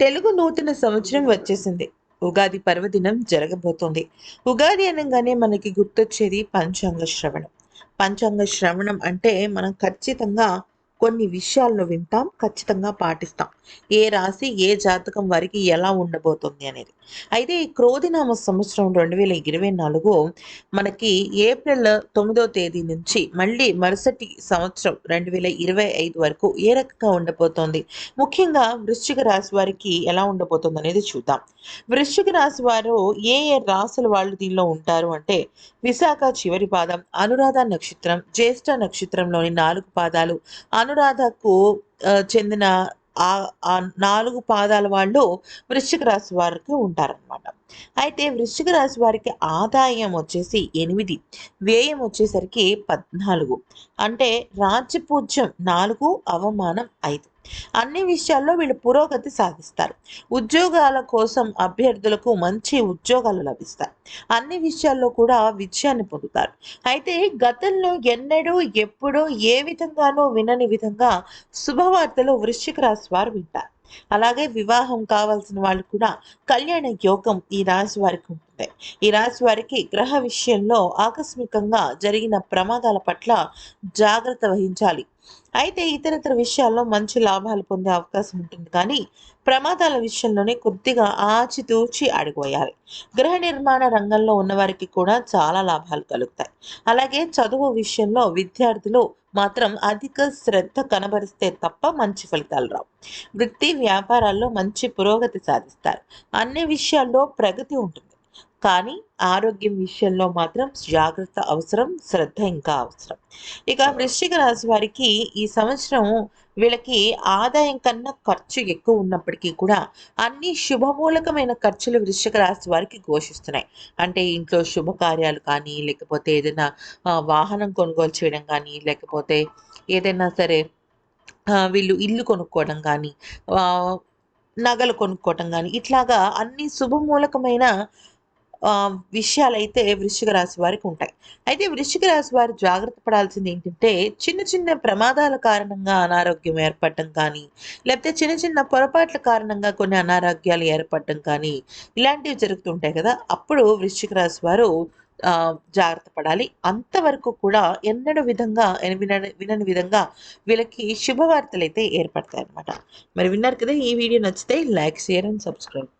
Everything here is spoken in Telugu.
తెలుగు నూతన సంవత్సరం వచ్చేసింది. ఉగాది పర్వదినం జరగబోతోంది. ఉగాది అనగానే మనకి గుర్తొచ్చేది పంచాంగ శ్రవణం. పంచాంగ శ్రవణం అంటే మనం ఖచ్చితంగా కొన్ని విషయాలను వింటాం ఖచ్చితంగా పాటిస్తాం. ఏ రాశి ఏ జాతకం వారికి ఎలా ఉండబోతుంది అనేది. అయితే ఈ క్రోధినామ సంవత్సరం రెండు వేల ఇరవై నాలుగు మనకి ఏప్రిల్ తొమ్మిదో తేదీ నుంచి మళ్ళీ మరుసటి సంవత్సరం రెండు వేల ఇరవై ఐదు వరకు ఏ రకంగా ఉండబోతోంది? ముఖ్యంగా వృశ్చిక రాశి వారికి ఎలా ఉండబోతుంది అనేది చూద్దాం. వృశ్చిక రాశి వారు ఏ ఏ రాశుల వాళ్ళు దీనిలో ఉంటారు అంటే విశాఖ చివరి పాదం అనురాధ నక్షత్రం జ్యేష్ఠ నక్షత్రంలోని నాలుగు పాదాలు అనురాధకు చెందిన ఆ నాలుగు పాదాల వాళ్ళు వృశ్చిక రాశి వారికి ఉంటారనమాట అయితే వృశ్చిక రాశి వారికి ఆదాయం వచ్చేసి ఎనిమిది వ్యయం వచ్చేసరికి పద్నాలుగు. అంటే రాజ్యపూజ్యం నాలుగు అవమానం ఐదు. అన్ని విషయాల్లో వీళ్ళు పురోగతి సాధిస్తారు. ఉద్యోగాల కోసం అభ్యర్థులకు మంచి ఉద్యోగాలు లభిస్తాయి. అన్ని విషయాల్లో కూడా విజయాన్ని పొందుతారు. అయితే గతంలో ఎన్నడూ ఎప్పుడో ఏ విధంగానూ వినని విధంగా శుభవార్తలు వృశ్చిక రాశి వారు వింటారు. అలాగే వివాహం కావాల్సిన వాళ్ళు కూడా కళ్యాణ యోగం ఈ రాశి వారికి ఉంటుంది. ఈ రాశి వారికి గ్రహ విషయంలో ఆకస్మికంగా జరిగిన ప్రమాదాల పట్ల జాగ్రత్త వహించాలి. అయితే ఇతరతర విషయాల్లో మంచి లాభాలు పొందే అవకాశం ఉంటుంది. కానీ ప్రమాదాల విషయంలోనే కొద్దిగా ఆచితూచి అడుగువేయాలి. గృహ నిర్మాణ రంగంలో ఉన్నవారికి కూడా చాలా లాభాలు కలుగుతాయి. అలాగే చదువు విషయంలో విద్యార్థులు మాత్రం అధిక శ్రద్ధ కనబరిస్తే తప్ప మంచి ఫలితాలు రావు. వృత్తి వ్యాపారాల్లో మంచి పురోగతి సాధిస్తారు. అన్ని విషయాల్లో ప్రగతి ఉంటుంది. కానీ ఆరోగ్యం విషయంలో మాత్రం జాగ్రత్త అవసరం శ్రద్ధ ఇంకా అవసరం. ఇక వృశ్చిక రాశి వారికి ఈ సంవత్సరం వీళ్ళకి ఆదాయం కన్నా ఖర్చు ఎక్కువ ఉన్నప్పటికీ కూడా అన్ని శుభమూలకమైన ఖర్చులు వృశ్చిక రాశి వారికి ఘోషిస్తున్నాయి. అంటే ఇంట్లో శుభకార్యాలు కానీ లేకపోతే ఏదైనా వాహనం కొనుగోలు చేయడం కానీ లేకపోతే ఏదైనా సరే వీళ్ళు ఇల్లు కొనుక్కోవడం కానీ నగలు కొనుక్కోవటం కానీ ఇట్లాగా అన్ని శుభమూలకమైన విషయాలైతే వృశ్చిక రాశి వారికి ఉంటాయి. అయితే వృశ్చిక రాశి వారు జాగ్రత్త పడాల్సింది ఏంటంటే చిన్న చిన్న ప్రమాదాల కారణంగా అనారోగ్యం ఏర్పడటం కానీ లేకపోతే చిన్న చిన్న పొరపాట్ల కారణంగా కొన్ని అనారోగ్యాలు ఏర్పడటం కానీ ఇలాంటివి జరుగుతుంటాయి కదా. అప్పుడు వృశ్చిక రాశి వారు జాగ్రత్త పడాలి. అంతవరకు కూడా ఎన్నడూ విధంగా వినని వినని విధంగా వీళ్ళకి శుభవార్తలు అయితే ఏర్పడతాయి అన్నమాట మరి విన్నారు కదా ఈ వీడియో నచ్చితే లైక్ షేర్ అండ్ సబ్స్క్రైబ్.